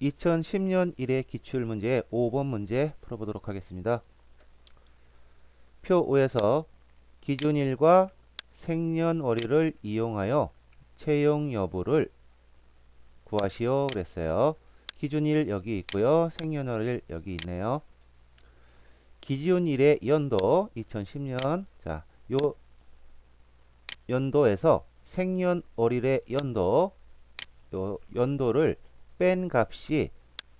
2010년 1회 기출문제 5번 문제 풀어보도록 하겠습니다. 표 5에서 기준일과 생년월일을 이용하여 채용 여부를 구하시오 그랬어요. 기준일 여기 있고요. 생년월일 여기 있네요. 기준일의 연도 2010년 자, 요 연도에서 생년월일의 연도 요 연도를 뺀 값이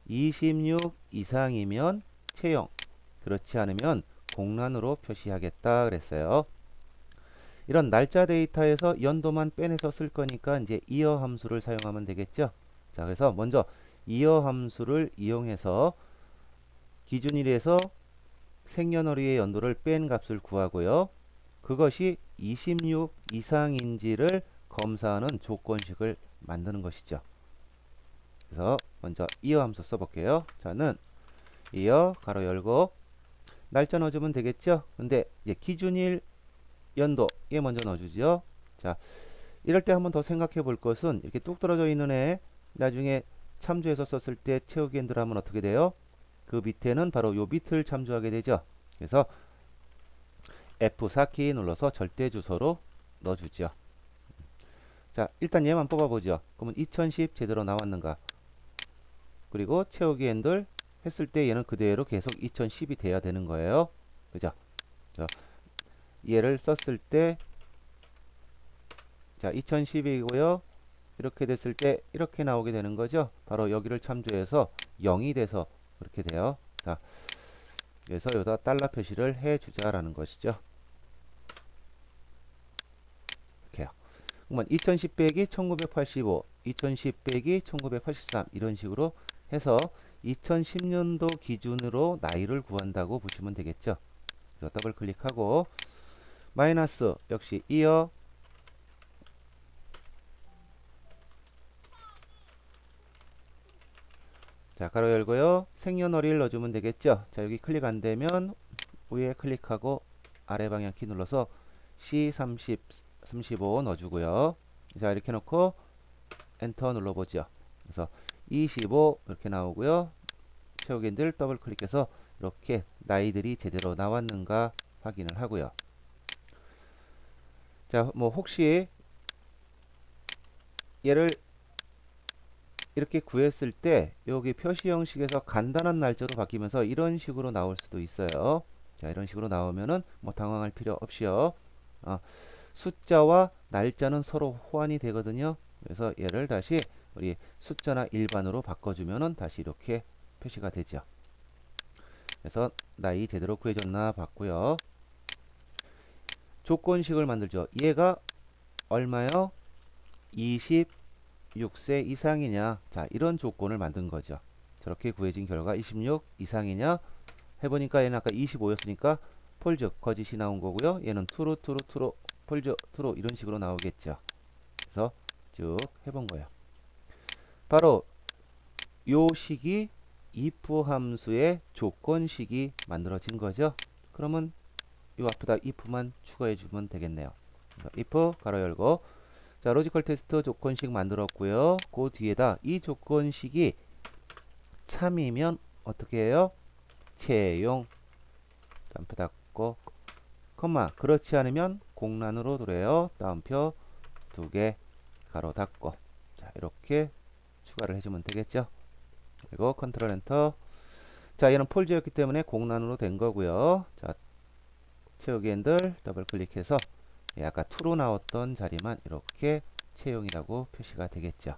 26 이상이면 채용 그렇지 않으면 공란으로 표시하겠다 그랬어요. 이런 날짜 데이터에서 연도만 빼내서 쓸 거니까 이제 이어 함수를 사용하면 되겠죠. 자, 그래서 먼저 이어 함수를 이용해서 기준일에서 생년월일의 연도를 뺀 값을 구하고요. 그것이 26 이상인지를 검사하는 조건식을 만드는 것이죠. 그래서 먼저 이어 함수 써볼게요. 자는 이어 가로 열고 날짜 넣어주면 되겠죠. 근데 이제 기준일 연도 에 먼저 넣어주죠. 자 이럴 때 한번 더 생각해 볼 것은 이렇게 뚝 떨어져 있는 애 나중에 참조해서 썼을 때 채우기 엔드 하면 어떻게 돼요? 그 밑에는 바로 요 밑을 참조하게 되죠. 그래서 F4키 눌러서 절대 주소로 넣어주죠. 자 일단 얘만 뽑아보죠. 그러면 2010 제대로 나왔는가? 그리고 채우기 엔들 했을 때 얘는 그대로 계속 2010이 돼야 되는 거예요. 그죠? 자, 얘를 썼을 때 자, 2010이고요. 이렇게 됐을 때 이렇게 나오게 되는 거죠. 바로 여기를 참조해서 0이 돼서 그렇게 돼요. 자, 그래서 여기다 달러 표시를 해 주자라는 것이죠. 이렇게요. 그러면 2010 빼기 1985, 2010 빼기 1983 이런 식으로 해서 2010년도 기준으로 나이를 구한다고 보시면 되겠죠. 그래서 더블 클릭하고 마이너스 역시 이어. 자 가로 열고요. 생년월일 넣어주면 되겠죠. 자 여기 클릭 안되면 위에 클릭하고 아래 방향 키 눌러서 C30 35 넣어주고요. 자 이렇게 놓고 엔터 눌러보죠. 그래서 25 이렇게 나오고요 채우기들 더블 클릭해서 이렇게 나이들이 제대로 나왔는가 확인을 하고요 자, 뭐 혹시 얘를 이렇게 구했을 때 여기 표시 형식에서 간단한 날짜로 바뀌면서 이런 식으로 나올 수도 있어요. 자, 이런 식으로 나오면은 뭐 당황할 필요 없이요. 어, 숫자와 날짜는 서로 호환이 되거든요. 그래서 얘를 다시 우리 숫자나 일반으로 바꿔주면은 다시 이렇게 표시가 되죠. 그래서 나이 제대로 구해졌나 봤고요. 조건식을 만들죠. 얘가 얼마요? 26세 이상이냐? 자, 이런 조건을 만든 거죠. 저렇게 구해진 결과 26 이상이냐? 해보니까 얘는 아까 25였으니까 폴즈 거짓이 나온 거고요. 얘는 트루 트루 트루 폴즈 트루 이런 식으로 나오겠죠. 그래서 쭉 해본 거예요. 바로 요 식이 if 함수의 조건식이 만들어진 거죠. 그러면 이 앞에다 if만 추가해 주면 되겠네요. if 가로 열고 자 로지컬 테스트 조건식 만들었고요. 그 뒤에다 이 조건식이 참이면 어떻게 해요? 채용 다음표 닫고 컴마 그렇지 않으면 공란으로 도래요. 다음표 두 개 가로 닫고 자 이렇게 추가를 해주면 되겠죠. 그리고 컨트롤 엔터 자 얘는 폴즈였기 때문에 공란으로 된 거고요. 자 채우기 핸들 더블 클릭해서 아까 투로 나왔던 자리만 이렇게 채용이라고 표시가 되겠죠.